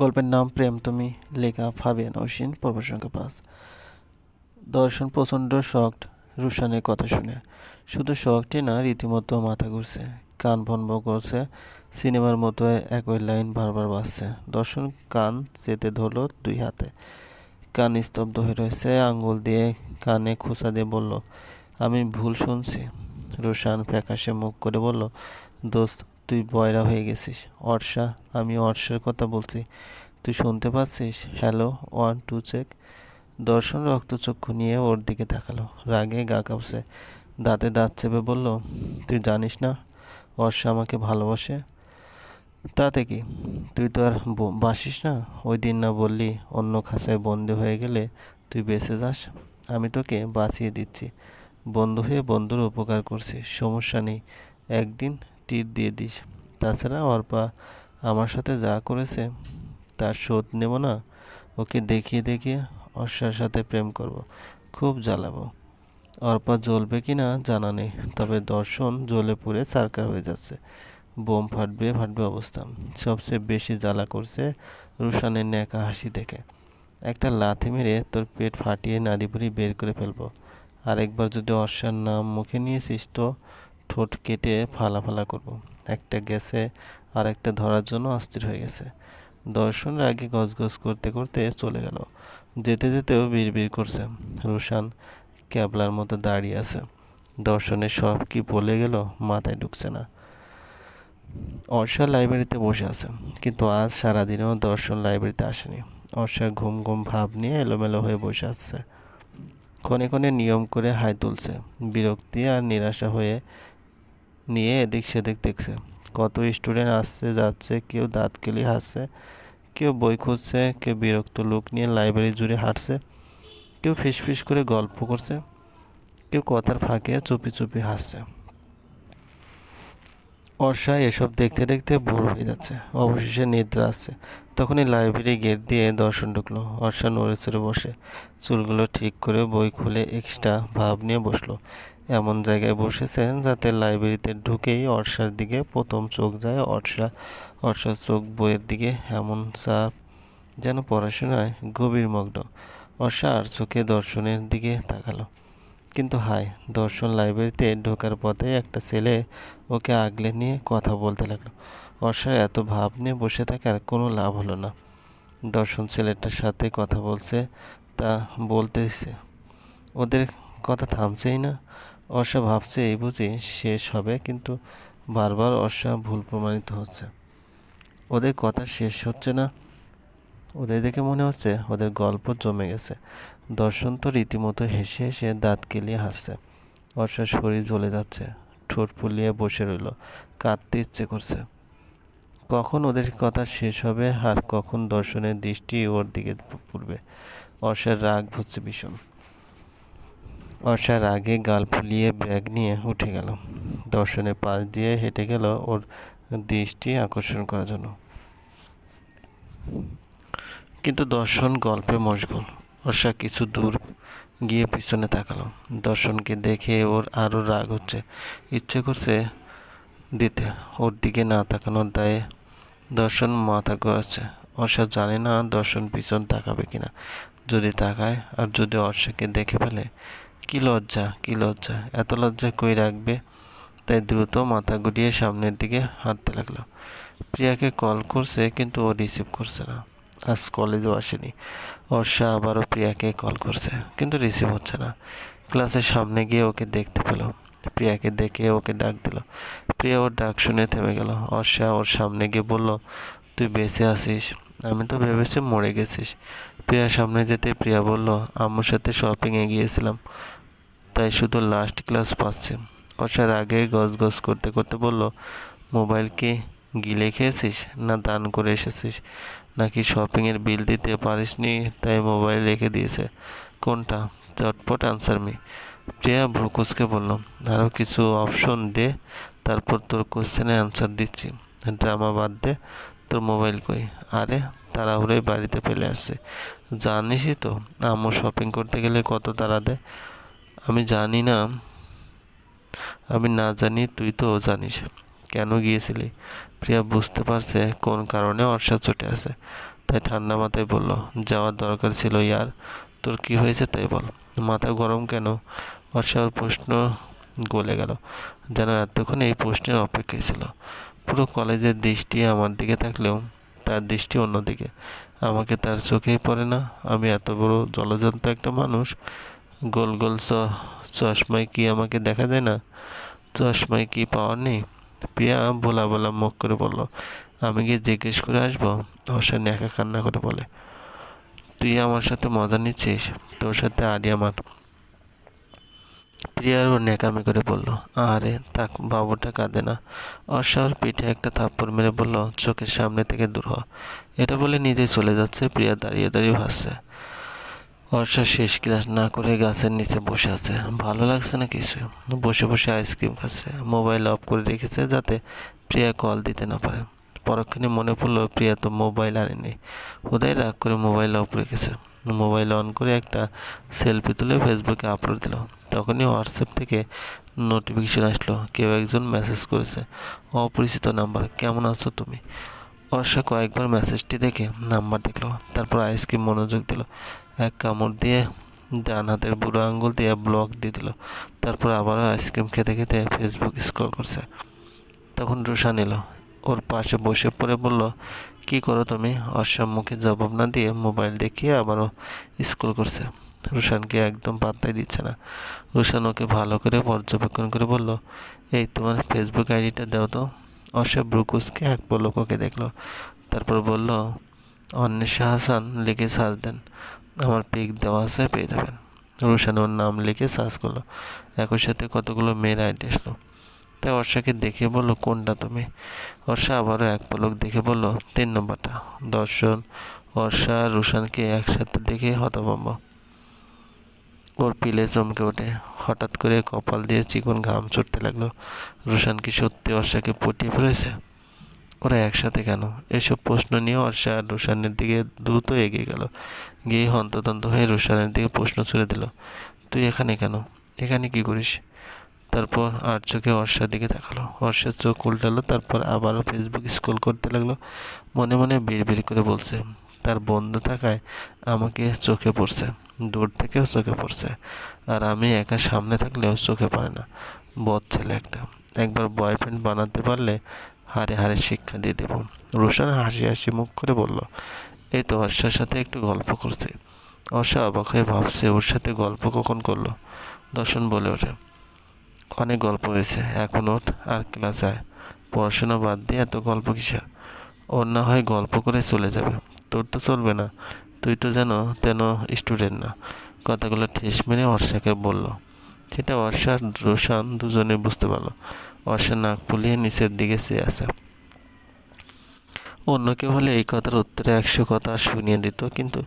গল্পের নাম প্রেম তুমি, লেখা ফাবিয়ান অসিন পর্ব সংখ্যা পাঁচ। দর্শন প্রচণ্ড শকড রুশানের কথা শুনে। শুধু শখটি না, রীতিমতো মাথা ঘুরছে, কান ভনভ করছে, সিনেমার মতো একই লাইন বারবার বাজছে। দর্শন কান চেতে ধরলো দুই হাতে। কান স্তব্ধ হয়ে রয়েছে আঙ্গুল দিয়ে কানে খোঁচা দিয়ে বলল, আমি ভুল শুনছি। রুশান ফ্যাকাশে মুখ করে বলল, দোস্ত তুই বয়রা হয়ে গেছিস। অর্ষা, আমি অর্ষার কথা বলছি। তুই শুনতে পাচ্ছিস? হ্যালো ওয়ান টু চেক দর্শন রক্তচক্ষু নিয়ে ওর দিকে তাকালো। রাগে গা কাঁপছে। দাঁতে দাঁত চেপে বলল, তুই জানিস না, অর্ষা আমাকে ভালোবাসে? তাতে কি? তুই তো আর বাসিস না? ওই দিন না বললি অন্য খাঁচায় বন্দি হয়ে গেলে তুই বেঁচে যাস? আমি তোকে বাঁচিয়ে দিচ্ছি। বন্ধু হয়ে বন্ধুর উপকার করছি। সমস্যা নেই। একদিন টিট দিয়ে দিস। তাছাড়া অর্পা আমার সাথে যা করেছে তার শোধ নেব না, ওকে দেখিয়ে দেখিয়ে অর্ষার সাথে প্রেম করব। খুব জ্বালাবো। অর্পা জ্বলবে কি না জানা নেই, তবে দর্শন জ্বলে পুড়ে সারকার হয়ে যাচ্ছে। বোম ফাটবে ফাটবে অবস্থা সবচেয়ে বেশি জ্বালা করছে রুশানের ন্যাকা হাসি দেখে। একটা লাথি মেরে তোর পেট ফাটিয়ে নাড়িভুড়ি বের করে ফেলব। আরেকবার যদি অর্ষার নাম মুখে নিয়েছিস তো ঠোঁট কেটে ফালা ফালা করব। একটা গেছে আর একটা ধরার জন্য অস্থির হয়ে গেছে। দর্শন রাগে গজগজ করতে করতে চলে গেল। যেতে যেতেও বিড়বিড় করছে। রুশান ক্যাবলার মতো দাঁড়িয়ে আছে। দর্শনে সব কি বলে গেল মাথায় ঢুকছে না। অর্ষা লাইব্রেরিতে বসে আছে। কিন্তু আজ সারাদিনেও দর্শন লাইব্রেরিতে আসেনি। অর্ষা ঘুম ঘুম ভাব নিয়ে এলোমেলো হয়ে বসে আছে। ক্ষণে ক্ষণে নিয়ম করে হাই তুলছে। বিরক্তি আর নিরাশা হয়ে নিয়ে এদিক সেদিক দেখছে। কত স্টুডেন্ট আসছে, যাচ্ছে, কেউ দাঁত কেলি হাসছে কেউ বই খুঁজছে, কেউ বিরক্ত লোক নিয়ে লাইব্রেরি জুড়ে হাঁটছে, কেউ ফিস ফিস করে গল্প করছে, কেউ কথার ফাঁকে চুপি চুপি হাসছে। অর্ষা এসব দেখতে দেখতে বোর হয়ে যাচ্ছে। অবশেষে নিদ্রা আসছে। তখনই লাইব্রেরি গেট দিয়ে দর্শন ঢুকলো। অর্ষা নড়ে চড়ে বসে। চুলগুলো ঠিক করে বই খুলে এক্সট্রা ভাব নিয়ে বসল। এমন জায়গায় বসেছেন যাতে লাইব্রেরিতে ঢুকেই অর্ষার দিকে প্রথম চোখ যায়। অর্ষা, অর্ষার চোখ বইয়ের দিকে। এমন চাপ যেন পড়াশোনায় গভীর মগ্ন। অর্ষা আর চোখে দর্শনের দিকে তাকালো। কিন্তু হায়, দর্শন লাইব্রেরিতে ঢোকার পথে একটা ছেলে ওকে আগলে নিয়ে কথা বলতে লাগল। অর্ষার এত ভাব নিয়ে বসে থাকার কোনো লাভ হলো না। দর্শন ছেলেটার সাথে কথা বলছে, তা বলতেছে। ওদের কথা থামছেই না। অর্ষা ভাবছে এই বুঝি শেষ হবে, কিন্তু বারবার অর্ষা ভুল প্রমাণিত হচ্ছে। ওদের কথা শেষ হচ্ছে না। ওদের দেখে মনে হচ্ছে ওদের গল্প জমে গেছে। দর্শন তো রীতিমতো হেসে হেসে দাঁত কেলিয়ে হাসছে। অর্ষার শরীর জ্বলে যাচ্ছে। ঠোঁট ফুলিয়ে বসে রইল। কাঁদতে ইচ্ছে করছে। কখন ওদের কথা শেষ হবে আর কখন দর্শনের দৃষ্টি ওর দিকে পড়বে? অর্ষার রাগ হচ্ছে ভীষণ। অর্ষার আগে গাল ফুলিয়ে ব্যাগ নিয়ে উঠে গেল। দর্শনের পাশ দিয়ে হেঁটে গেল ওর দৃষ্টি আকর্ষণ করার জন্য। কিন্তু দর্শন গল্পে মশগুল। অর্ষা কিছু দূর গিয়ে পিছনে তাকালো। দর্শনকে দেখে ওর আরও রাগ হচ্ছে। ইচ্ছে করছে দিতে। ওর দিকে না তাকানোর দায়ে দর্শন মাথা ঘোরাচ্ছে। অর্ষা জানে না দর্শন পিছন তাকাবে কিনা। যদি তাকায় আর যদি অর্ষাকে দেখে ফেলে, কী লজ্জা কী লজ্জা, এত লজ্জা কই রাখবে? তাই দ্রুত মাথা গুটিয়ে সামনের দিকে হাঁটতে লাগল। প্রিয়াকে কল করছে কিন্তু ও রিসিভ করছে না। আজ কলেজেও আসেনি। অর্ষা আবারও প্রিয়াকে কল করছে, কিন্তু রিসিভ হচ্ছে না। ক্লাসের সামনে গিয়ে ওকে দেখতে পেল। প্রিয়াকে দেখে ওকে ডাক দিল। প্রিয়া ওর ডাক শুনে থেমে গেল। অর্ষা ওর সামনে গিয়ে বলল, তুই বেঁচে আসিস আমি তো ভেবেছি মরে গেছিস। প্রিয়ার সামনে যেতে প্রিয়া বলল, আম্মুর সাথে শপিংয়ে গিয়েছিলাম, তাই শুধু লাস্ট ক্লাস পাচ্ছি। অর্ষার আগে গজ গজ করতে করতে বলল, মোবাইল কি গিলে খেয়েছিস না দান করে এসেছিস? নাকি শপিংয়ের বিল দিতে পারিসনি? তাই মোবাইল রেখে দিয়েছে। কোনটা? চটপট আনসার মি প্রিয়া ভ্রুকুসকে বললাম আরও কিছু অপশন দে, তারপর তোর কোশ্চেনের অ্যান্সার দিচ্ছি। ড্রামা বাদ দে, তোর মোবাইল কই? আরে তাড়াহুড়োই বাড়িতে ফেলে আসছে। জানিসই তো, আম্মু শপিং করতে গেলে কত তাড়া দেয়। আমি জানি না, আমি না জানি তুই তো জানিস। কেন গিয়েছিলি? প্রিয়া বুঝতে পারছে কোন কারণে অর্ষা চটে আছে তাই ঠান্ডা মাথায় বলল, যাওয়ার দরকার ছিল ইয়ার। তোর কি হয়েছে তাই বল। মাথা গরম কেন? অর্ষার প্রশ্ন গলে গেল। যেন এতক্ষণ এই প্রশ্নের অপেক্ষায় ছিল। পুরো কলেজের দৃষ্টি আমার দিকে থাকলেও তার দৃষ্টি অন্যদিকে। আমাকে তার চোখেই পড়ে না। আমি এত বড় জলজন্ত একটা মানুষ। গোল গোল চশমায় কি আমাকে দেখা যায় না? চশমায় কি পাওয়ার নেই? প্রিয়া বলা বলা মুখ করে বলল, আমি গিয়ে জিজ্ঞেস করে আসব? অর্ষা একা কান্না করে বলে, তুই আমার সাথে মজা নিচ্ছিস? তোর সাথে আড়ি আমার প্রিয়ার ও নেকামি করে বলল, আরে তাক বাবুটা কাঁদে না। অর্ষার পিঠে একটা থাপ্পড় মেরে বলল, চোখের সামনে থেকে দূর হ। এটা বলে নিজেই চলে যাচ্ছে, প্রিয়া দাঁড়িয়ে দাঁড়িয়ে ভাসছে অর্ষা শেষ ক্লাস না করে গাছের নিচে বসে আছে। ভালো লাগছে না কিছু? বসে বসে আইসক্রিম খাচ্ছে মোবাইল অফ করে রেখেছে যাতে প্রিয়া কল দিতে না পারে। পরক্ষণে মনে পড়ল প্রিয়া তো মোবাইল আনেনি। উদয় রাগ করে মোবাইল অফ রেখেছে। মোবাইল অন করে একটা সেলফি তুলে ফেসবুকে আপলোড দিল। তখনই হোয়াটসঅ্যাপ থেকে নোটিফিকেশন আসলো। কেউ একজন মেসেজ করেছে, অপরিচিত নাম্বার কেমন আছো তুমি? অর্ষা কয়েকবার মেসেজটি দেখে নাম্বার দেখল, তারপর আইসক্রিম মনোযোগ দিল, এক কামড় দিয়ে ডান হাতের বুড়ো আঙ্গুল দিয়ে ব্লক দিয়ে দিল, তারপর আবারও আইসক্রিম খেতে খেতে ফেসবুক স্ক্রল করছে। তখন রুশান এলো ওর পাশে বসে পড়ে বলল, কি করো তুমি? অর্ষার মুখে জবাব না দিয়ে মোবাইল দেখিয়ে আবারও স্ক্রল করছে। রুশানকে একদম পাত্তাই দিচ্ছে না। রুশান ওকে ভালো করে পর্যবেক্ষণ করে বলল, এই তোমার ফেসবুক আইডিটা দাও তো। অর্ষা ব্রুকুসকে এক পলক ওকে দেখল, তারপর বলল, অন্বেষা হাসান, লিখে সার্চ দেন। আমার পিক দেওয়া আছে, পেয়ে যাবেন। রুশান ওর নাম লিখে সার্চ করল। একই সাথে কতগুলো মেয়ের আইডি আসলো। তাই অর্ষাকে দেখে বলল, কোনটা তুমি? অর্ষা আবারও এক পলক দেখে বলল, তিন নম্বরটা। দর্শন, অর্ষা রুশানকে একসাথে দেখে হতভম্ব। ওর পিলে চমকে ওঠে। হঠাৎ করে কপাল দিয়ে চিকন ঘাম ছুটতে লাগল। রুশান কি সত্যি অর্ষাকে পটিয়ে ফেলেছে? ওরা একসাথে কেন? এসব প্রশ্ন নিয়ে অর্ষা আর রুশানের দিকে দ্রুত এগিয়ে গেল। গিয়ে হন্তদন্ত হয়ে রুশানের দিকে প্রশ্ন ছুড়ে দিল, তুই এখানে কেন? এখানে কি করিস? তারপর আর চোখে অর্ষার দিকে তাকালো। অর্ষার চোখ উল্টালো, তারপর আবারও ফেসবুক স্ক্রল করতে লাগল। মনে মনে বিড় করে বলছে, তার বন্ধু থাকায় আমাকে চোখে পড়ছে। দূর থেকেও চোখে পড়ছে। আর আমি একা সামনে থাকলেও চোখে পড়ে না। বদ ছেলে একটা। একবার বয়ফ্রেন্ড বানাতে পারলে হারে হারে শিক্ষা দিয়ে দেব। রোশান হাসি হাসি মুখ করে বলল, এই তো অর্ষার সাথে একটু গল্প করছে। অর্ষা অবাক হয়ে ভাবছে, ওর সাথে গল্প কখন করল? দর্শন বলে ওঠে, অনেক গল্প হয়েছে। এখন ওঠ, আর ক্লাস আয়। পড়াশোনা বাদ দিয়ে এত গল্প কিসের? ওর না হয় গল্প করে চলে যাবে। তোর তো চলবে না। তুই তো যেন, তেন স্টুডেন্ট না। কথাগুলো ঠেস মেরে অর্ষাকে বলল। সেটা অর্ষা রোশান দুজনে বুঝতে পারল। অর্ষা নাক ফুলিয়ে নিচের দিকে চেয়ে আছে। অন্য কেউ হলে এই কথার উত্তরে একশো কথা শুনিয়ে দিত, কিন্তু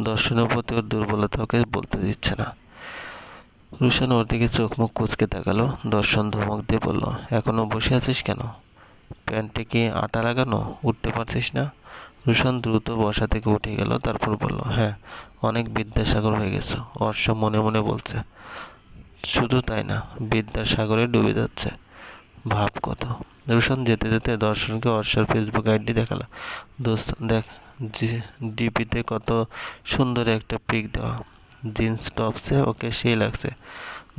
দর্শনের প্রতি ওর দুর্বলতা ওকে বলতে দিচ্ছে না। রুশান ওর দিকে চোখ মুখ কুচকে তাকালো। দর্শন ধমক দিয়ে বলল এখনও বসে আছিস কেন? প্যান্টে কি আটা লাগানো? উঠতে পারছিস না? রুশান দ্রুত বসা থেকে উঠে গেল, তারপর বলল হ্যাঁ অনেক বিদ্যাসাগর হয়ে গেছে। অর্ষ মনে মনে বলছে, শুধু তাই না বিদ্যার সাগরে ডুবে যাচ্ছে। ভাব কত। রুশান যেতে যেতে দর্শনকে অর্ষার ফেসবুক আইডি দেখাল। দোস্ত, দেখ ডিপিতে কত সুন্দর একটা পিক দেওয়া। জিন্স, টপসে ওকে সেই লাগছে।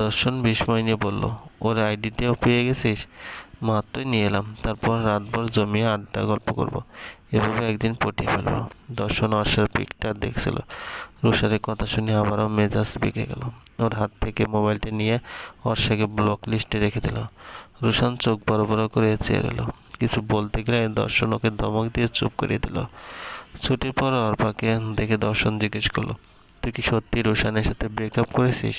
দর্শন বিস্ময় নিয়ে বলল, ওর আইডিটাও পেয়ে গেছিস? মাত্রই নিয়ে এলাম। তারপর রাতভর জমিয়ে আড্ডা, গল্প করব। এভাবে একদিন পটিয়ে ফেলব। দর্শন অর্ষার পিকটা দেখছিল। রুষারের কথা শুনে আবারও মেজাজ বিকে গেল। ওর হাত থেকে মোবাইলটি নিয়ে অর্ষাকে ব্লক লিস্টে রেখে দিল। রুশান চোখ বড় বড় করে চেয়ে এলো কিছু বলতে গেলে দর্শন ওকে ধমক দিয়ে চুপ করিয়ে দিল। ছুটির পর অর্পাকে দেখে দর্শন জিজ্ঞেস করল, তুই কি সত্যি রোশানের সাথে ব্রেকআপ করেছিস?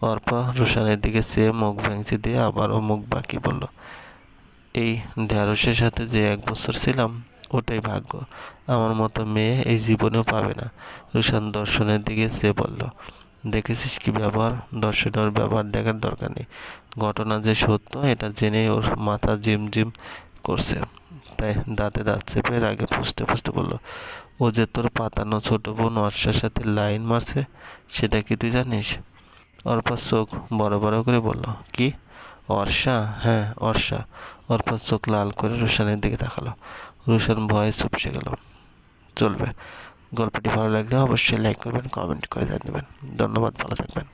অর্পা রোশানের দিকে চেয়ে মুখ ভেঙচি দিয়ে আবারও মুখ বাকি বলল এই ঢ্যাঁড়সের সাথে যে এক বছর ছিলাম, ওটাই ভাগ্য। আমার মতো মেয়ে এই জীবনেও পাবে না। রোশান দর্শনের দিকে চেয়ে বলল দেখেছিস কি ব্যবহার? দর্শনের ওর ব্যবহার দেখার দরকার নেই। ঘটনা যে সত্য, এটা জেনে ওর মাথা জিম জিম করছে। তাই দাঁতে দাঁত চেপে আগে ফুসতে ফুসতে বলল, ও যে তোর পাতানো ছোটো বোন অর্ষার সাথে লাইন মারছে, সেটা কি তুই জানিস? অর্পার চোখ বড় বড় করে বলল, কি? অর্ষা হ্যাঁ অর্ষা। অর্পার চোখ লাল করে রুশানের দিকে তাকালো। রুশান ভয়ে চুপসে গেল। চলবে। গল্পটি ভালো লাগলে অবশ্যই লাইক করবেন কমেন্ট করে জানাবেন ধন্যবাদ, ভালো থাকবেন।